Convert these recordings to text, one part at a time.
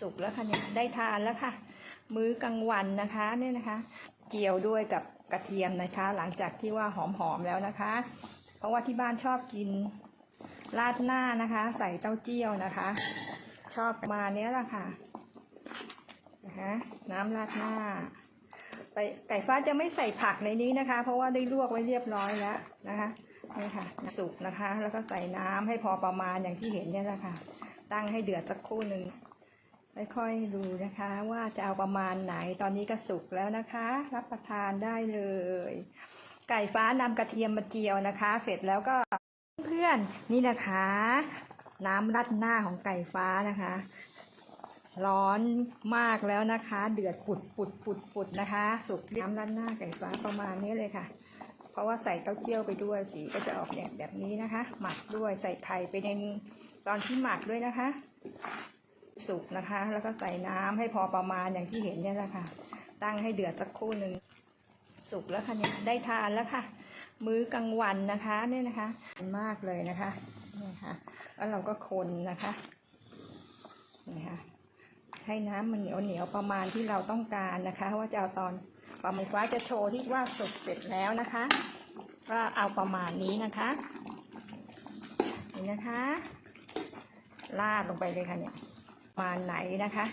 สุกแล้วค่ะเนี่ยได้ทานแล้วค่ะ มื้อกลางวันนะคะเนี่ยนะคะ เจียวด้วยกับกระเทียมนะคะ หลังจากที่ว่าหอมๆแล้วนะคะ เพราะว่าที่บ้านชอบกินราดหน้านะคะ ใส่เต้าเจี้ยวนะคะ ชอบประมาณเนี้ยแหละค่ะนะคะน้ำราดหน้าไปไก่ฟ้าจะไม่ใส่ผักในนี้นะคะ เพราะว่าได้ลวกไว้เรียบร้อยแล้วนะคะนี่ค่ะสุกนะคะ แล้วก็ใส่น้ำให้พอประมาณอย่างที่เห็นเนี่ยแหละค่ะ ตั้งให้เดือดสักครู่หนึ่ง ค่อยๆดูนะคะว่าจะเอาประมาณไหนตอนนี้ก็สุกแล้วนะคะ รับประทานได้เลย ไก่ฟ้านำกระเทียมมาเจียวนะคะ เสร็จแล้วก็เพื่อนนี่นะคะ น้ำรัดหน้าของไก่ฟ้านะคะ ร้อนมากแล้วนะคะ เดือดปุดปุดปุดปุดนะคะ สุกน้ำรัดหน้าไก่ฟ้าประมาณนี้เลยค่ะเพราะว่าใส่เต้าเจี้ยวไปด้วยสีก็จะออกอย่างแบบนี้นะคะ หมักด้วยใส่ไข่ไปในตอนที่หมักด้วยนะคะ สุกนะคะ แล้วก็ใส่น้ำให้พอประมาณอย่างที่เห็นเนี่ยแหละค่ะ ตั้งให้เดือดสักครู่หนึ่งสุกแล้วค่ะเนี่ยได้ทานแล้วค่ะ มื้อกลางวันนะคะเนี่ยนะคะมากเลยนะคะนี่ค่ะแล้วเราก็คนนะคะนี่ค่ะให้น้ำมันเหนียวเหนียวๆประมาณที่เราต้องการนะคะ ว่าจะเอาตอนปลาหมึกว่าจะโชว์ที่ว่าสุกเสร็จแล้วนะคะ ก็เอาประมาณนี้นะคะนี่นะคะลาดลงไปเลยค่ะเนี่ย มาไหนนะคะ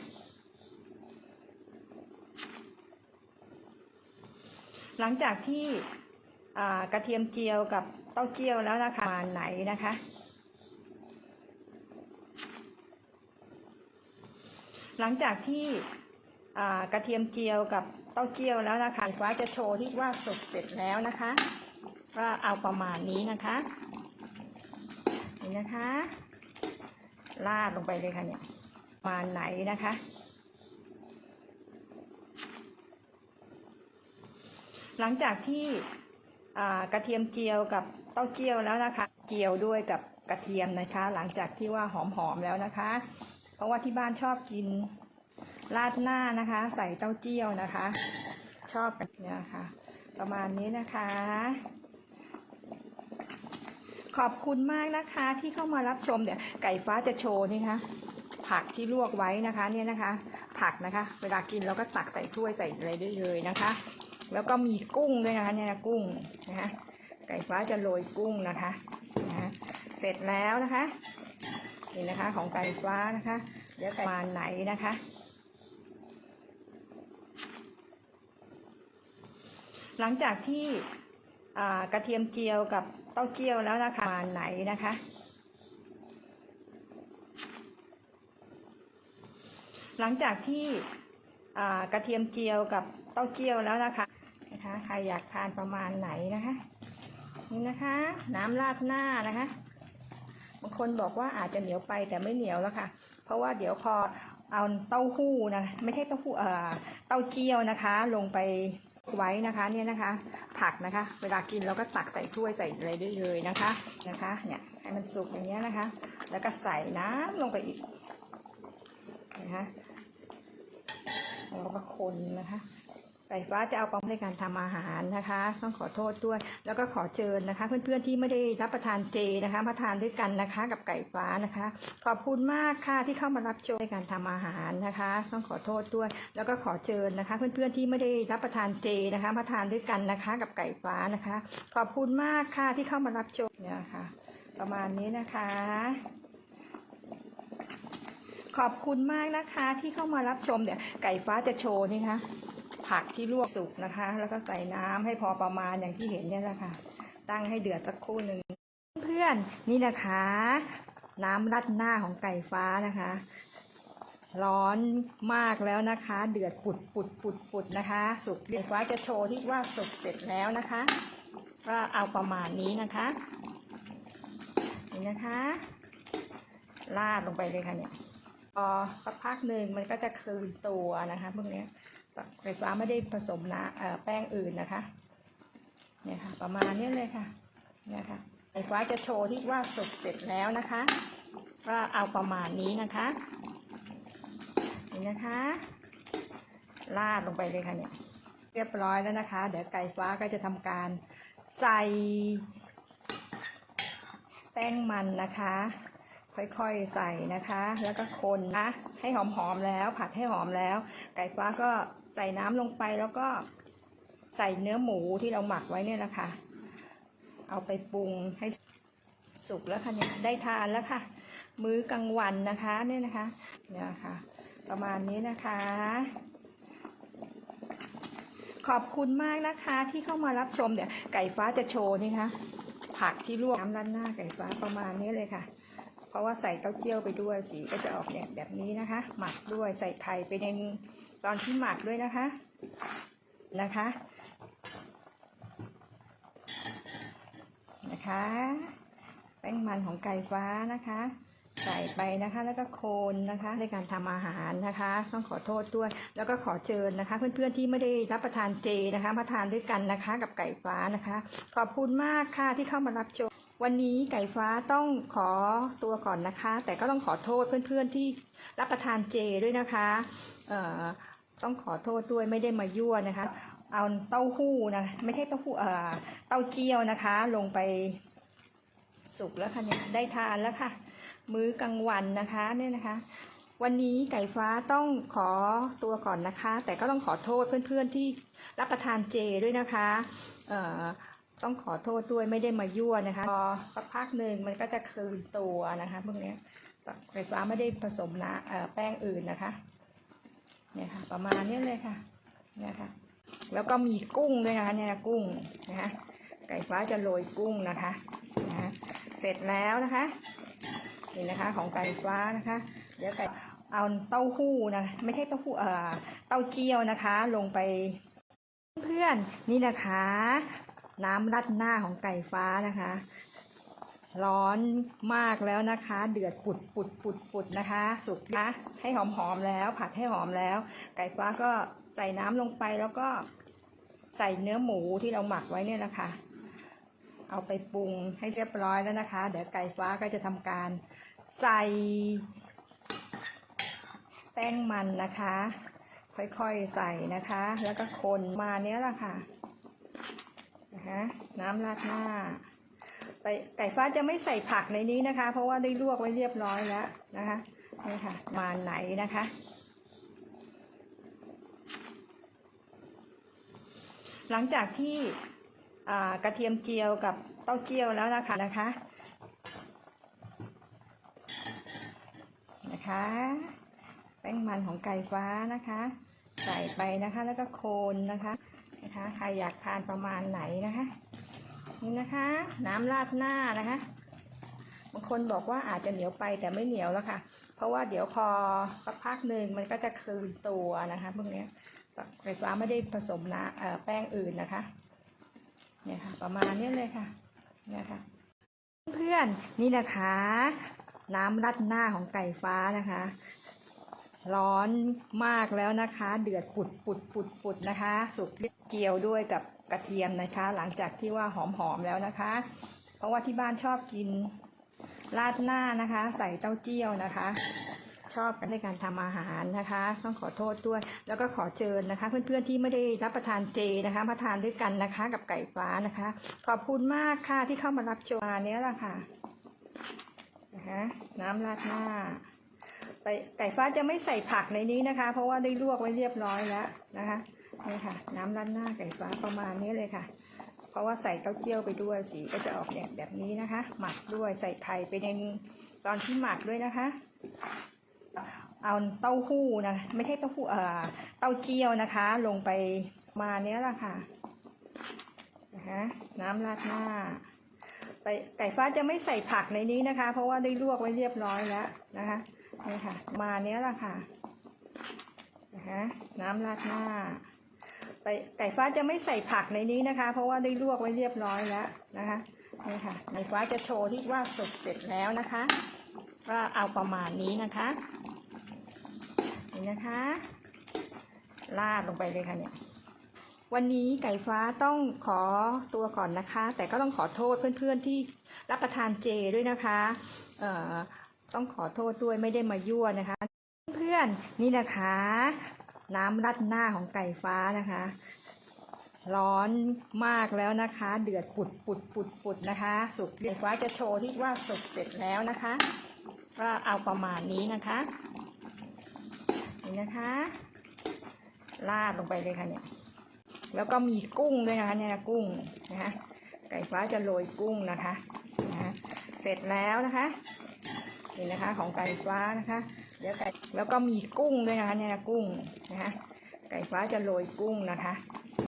หลังจากที่กระเทียมเจียวกับเต้าเจี้ยวแล้วนะคะมาไหนนะคะ หลังจากที่กระเทียมเจียวกับเต้าเจี้ยวแล้วนะคะฟ้าจะโชว์ที่ว่าสุกเสร็จแล้วนะคะก็เอาประมาณนี้นะคะนี่นะคะลาดลงไปเลยค่ะเนี่ย ประมาณไหนนะคะ หลังจากที่กระเทียมเจียวกับเต้าเจี้ยวแล้วนะคะ เจียวด้วยกับกระเทียมนะคะ หลังจากที่ว่าหอมๆแล้วนะคะ เพราะว่าที่บ้านชอบกินราดหน้านะคะ ใส่เต้าเจี้ยวนะคะ ชอบแบบนี้ยค่ะประมาณนี้นะคะ ขอบคุณมากนะคะที่เข้ามารับชมเดี๋ยวไก่ฟ้าจะโชว์นี่คะ ผักที่ลวกไว้นะคะเนี่ยนะคะ ผักนะคะ เวลากินเราก็ตักใส่ถ้วยใส่อะไรได้เลยนะคะ แล้วก็มีกุ้งด้วยนะคะเนี่ยนะกุ้งนะคะไก่ฟ้าจะโรยกุ้งนะคะนะะเสร็จแล้วนะคะนี่นะคะของไก่ฟ้านะคะเดี๋ยวไก่ประมาณไหนนะคะหลังจากที่กระเทียมเจียวกับเต้าเจี้ยวแล้วนะคะประมาณไหนนะคะ หลังจากที่กระเทียมเจียวกับเต้าเจี้ยวแล้วนะคะนะคะใครอยากทานประมาณไหนนะคะ นี่นะคะ น้ำราดหน้านะคะบางคนบอกว่าอาจจะเหนียวไปแต่ไม่เหนียวแล้วค่ะ เพราะว่าเดี๋ยวพอเอาเต้าหู้นะไม่ใช่เต้าหู้เอ่อเต้าเจี้ยวนะคะ ลงไปไว้นะคะเนี่ยนะคะ ผักนะคะ เวลากินเราก็ตักใส่ถ้วยใส่อะไรได้เลยนะคะนะคะเนี่ยให้มันสุกอย่างเงี้ยนะคะ แล้วก็ใส่น้ำลงไปอีกนะคะ แล้วก็คนนะคะไก่ฟ้าจะเอาความในการทำอาหารนะคะ ต้องขอโทษด้วย แล้วก็ขอเชิญนะคะ เพื่อนๆที่ไม่ได้รับประทานเจนะคะมาทานด้วยกันนะคะ กับไก่ฟ้านะคะ ขอบคุณมากค่ะที่เข้ามารับชมในการทำอาหารนะคะ ต้องขอโทษด้วย แล้วก็ขอเชิญนะคะ เพื่อนๆที่ไม่ได้รับประทานเจนะคะมาทานด้วยกันนะคะ กับไก่ฟ้านะคะ ขอบคุณมากค่ะที่เข้ามารับชมเนี่ยค่ะ ประมาณนี้นะคะ ขอบคุณมากนะคะที่เข้ามารับชมเดี๋ยวไก่ฟ้าจะโชว์นี่คะผักที่ลวกสุกนะคะ แล้วก็ใส่น้ำให้พอประมาณอย่างที่เห็นเนี่ยแหละค่ะ ตั้งให้เดือดสักครู่หนึ่งเพื่อนนี่นะคะ น้ำรัดหน้าของไก่ฟ้านะคะ ร้อนมากแล้วนะคะ เดือดปุดปุดปุดปุดนะคะ สุกเรียกว่าจะโชว์ที่ว่าสุกเสร็จแล้วนะคะ ก็เอาประมาณนี้นะคะนี่นะคะลาดลงไปเลยค่ะเนี่ย พอสักพักหนึ่งมันก็จะคืนตัวนะคะพวกนี้ไฟฟ้าไม่ได้ผสมนะแป้งอื่นนะคะเนี่ยค่ะ ประมาณนี้เลยค่ะเนี่ยค่ะไฟฟ้าจะโชว์ที่ว่าสุกเสร็จแล้วนะคะ ก็เอาประมาณนี้นะคะนี่นะคะลาดลงไปเลยค่ะเนี่ยเรียบร้อยแล้วนะคะ เดี๋ยวไก่ฟ้าก็จะทำการใส่แป้งมันนะคะ ค่อยๆใส่นะคะ แล้วก็คนนะให้หอมๆแล้ว ผัดให้หอมแล้ว ไก่ฟ้าก็ใส่น้ำลงไปแล้วก็ใส่เนื้อหมูที่เราหมักไว้เนี่ยนะคะ เอาไปปรุงให้สุกแล้วค่ะเนี่ยได้ทานแล้วค่ะ มื้อกลางวันนะคะเนี่ยนะคะเนี่ยค่ะ ประมาณนี้นะคะ ขอบคุณมากนะคะที่เข้ามารับชมเดี๋ยวไก่ฟ้าจะโชว์นี่ค่ะผักที่ลวกน้ำด้านหน้าไก่ฟ้าประมาณนี้เลยค่ะ เพราะว่าใส่เต้าเจี้ยวไปด้วยสีก็จะออกเนี่ยแบบนี้นะคะ หมักด้วยใส่ไข่ไปในตอนที่หมักด้วยนะคะนะคะ นะคะ แป้งมันของไก่ฟ้านะคะ ใส่ไปนะคะ แล้วก็โคนนะคะ ในการทำอาหารนะคะ ต้องขอโทษด้วย แล้วก็ขอเชิญนะคะ เพื่อนๆที่ไม่ได้รับประทานเจนะคะ มาทานด้วยกันนะคะ กับไก่ฟ้านะคะ ขอบคุณมากค่ะที่เข้ามารับชม วันนี้ไก่ฟ้าต้องขอตัวก่อนนะคะ แต่ก็ต้องขอโทษเพื่อนๆที่รับประทานเจด้วยนะคะเอ่อต้องขอโทษด้วยไม่ได้มายั่วนะคะ เอาเต้าหู้นะไม่ใช่เต้าหู้เอ่อเต้าเจี้ยวนะคะ ลงไปสุกแล้วค่ะเนี่ยได้ทานแล้วค่ะ มื้อกลางวันนะคะเนี่ยนะคะ วันนี้ไก่ฟ้าต้องขอตัวก่อนนะคะ แต่ก็ต้องขอโทษเพื่อนๆที่รับประทานเจด้วยนะคะเอ่อ ต้องขอโทษด้วยไม่ได้มายั่วนะคะพอสักพักหนึ่งมันก็จะคืนตัวนะคะพวกนี้ไก่ฟ้าไม่ได้ผสมนะแป้งอื่นนะคะเนี่ยค่ะ ประมาณนี้เลยค่ะเนี่ยค่ะแล้วก็มีกุ้งด้วยนะคะเนี่ยกุ้งนะคะไก่ฟ้าจะโรยกุ้งนะคะนะะเสร็จแล้วนะคะนี่นะคะของไก่ฟ้านะคะเดี๋ยวไก่เอาเต้าหู้นะไม่ใช่เต้าหู้เอ่อเต้าเจี้ยวนะคะ ลงไปเพื่อนนี่นะคะ น้ำรัดหน้าของไก่ฟ้านะคะ ร้อนมากแล้วนะคะ เดือดปุดปุดปุดปุดนะคะ สุกนะให้หอมหอมๆแล้ว ผัดให้หอมแล้ว ไก่ฟ้าก็ใส่น้ำลงไปแล้วก็ใส่เนื้อหมูที่เราหมักไว้เนี่ยนะคะ เอาไปปรุงให้เรียบร้อยแล้วนะคะ เดี๋ยวไก่ฟ้าก็จะทำการใส่แป้งมันนะคะ ค่อยๆใส่นะคะ แล้วก็คนมาเนี้ยแหละค่ะ นะคะน้ำราดหน้าไก่ไก่ฟ้าจะไม่ใส่ผักในนี้นะคะ เพราะว่าได้ลวกไว้เรียบร้อยแล้วนะคะนี่ค่ะ มาไหนนะคะ หลังจากที่กระเทียมเจียวกับเต้าเจี้ยวแล้วนะคะนะคะนะคะแป้งมันของไก่ฟ้านะคะ ใส่ไปนะคะแล้วก็โคนนะคะ นะคะ ใครอยากทานประมาณไหนนะคะ นี่นะคะ น้ำราดหน้านะคะ บางคนบอกว่าอาจจะเหนียวไปแต่ไม่เหนียวแล้วค่ะ เพราะว่าเดี๋ยวพอสักพักหนึ่งมันก็จะคืนตัวนะคะพวกนี้ไก่ฟ้าไม่ได้ผสมนะแป้งอื่นนะคะ เนี่ยค่ะ ประมาณนี้เลยค่ะ เนี่ยค่ะ เพื่อนนี่นะคะ น้ำรัดหน้าของไก่ฟ้านะคะ ร้อนมากแล้วนะคะ เดือดปุดปุดปุดปุดนะคะ สุกเจียวด้วยกับกระเทียมนะคะ หลังจากที่ว่าหอมหอมแล้วนะคะ เพราะว่าที่บ้านชอบกินราดหน้านะคะ ใส่เต้าเจี้ยวนะคะ ชอบในการทำอาหารนะคะ ต้องขอโทษด้วย แล้วก็ขอเชิญนะคะ เพื่อนๆที่ไม่ได้รับประทานเจนะคะ มาทานด้วยกันนะคะ กับไก่ฟ้านะคะ ขอบคุณมากค่ะที่เข้ามารับชมมาเนี้ยละค่ะนะคะน้ำราดหน้า ไก่ไก่ฟ้าจะไม่ใส่ผักในนี้นะคะ เพราะว่าได้ลวกไว้เรียบร้อยแล้วนะคะนี่ค่ะ น้ำราดหน้าไก่ฟ้าประมาณนี้เลยค่ะ เพราะว่าใส่เต้าเจี้ยวไปด้วยสีก็จะออกเนี่ยแบบนี้นะคะ หมักด้วยใส่ไข่ไปในตอนที่หมักด้วยนะคะ เอาเต้าหู้นะไม่ใช่เต้าหู้เอ่อเต้าเจี้ยวนะคะ ลงไปมาเนี้ยละค่ะนะคะน้ำราดหน้าไก่ไก่ฟ้าจะไม่ใส่ผักในนี้นะคะ เพราะว่าได้ลวกไว้เรียบร้อยแล้วนะคะ นี่ค่ะ มาเนี้ยละค่ะนะคะน้ำราดหน้าไก่ไก่ฟ้าจะไม่ใส่ผักในนี้นะคะ เพราะว่าได้ลวกไว้เรียบร้อยแล้วนะคะนี่ค่ะไก่ฟ้าจะโชว์ที่ว่าสุกเสร็จแล้วนะคะก็เอาประมาณนี้นะคะนี่นะคะราดลงไปเลยค่ะเนี่ยวันนี้ไก่ฟ้าต้องขอตัวก่อนนะคะ แต่ก็ต้องขอโทษเพื่อนๆที่รับประทานเจด้วยนะคะเอ่อ ต้องขอโทษด้วยไม่ได้มายั่วนะคะ เพื่อนนี่นะคะ น้ำรัดหน้าของไก่ฟ้านะคะ ร้อนมากแล้วนะคะ เดือดปุดปุดปุดปุดนะคะ สุกไก่ฟ้าจะโชว์ที่ว่าสุกเสร็จแล้วนะคะ ก็เอาประมาณนี้นะคะนี่นะคะราดลงไปเลยค่ะเนี่ยแล้วก็มีกุ้งด้วยนะคะเนี่ยกุ้งนะคะไก่ฟ้าจะโรยกุ้งนะคะนะะเสร็จแล้วนะคะ นี่นะคะ ของไก่ฟ้านะคะ เดี๋ยวไก่แล้วก็มีกุ้งด้วยนะคะเนี่ยกุ้งนะคะไก่ฟ้าจะโรยกุ้งนะคะ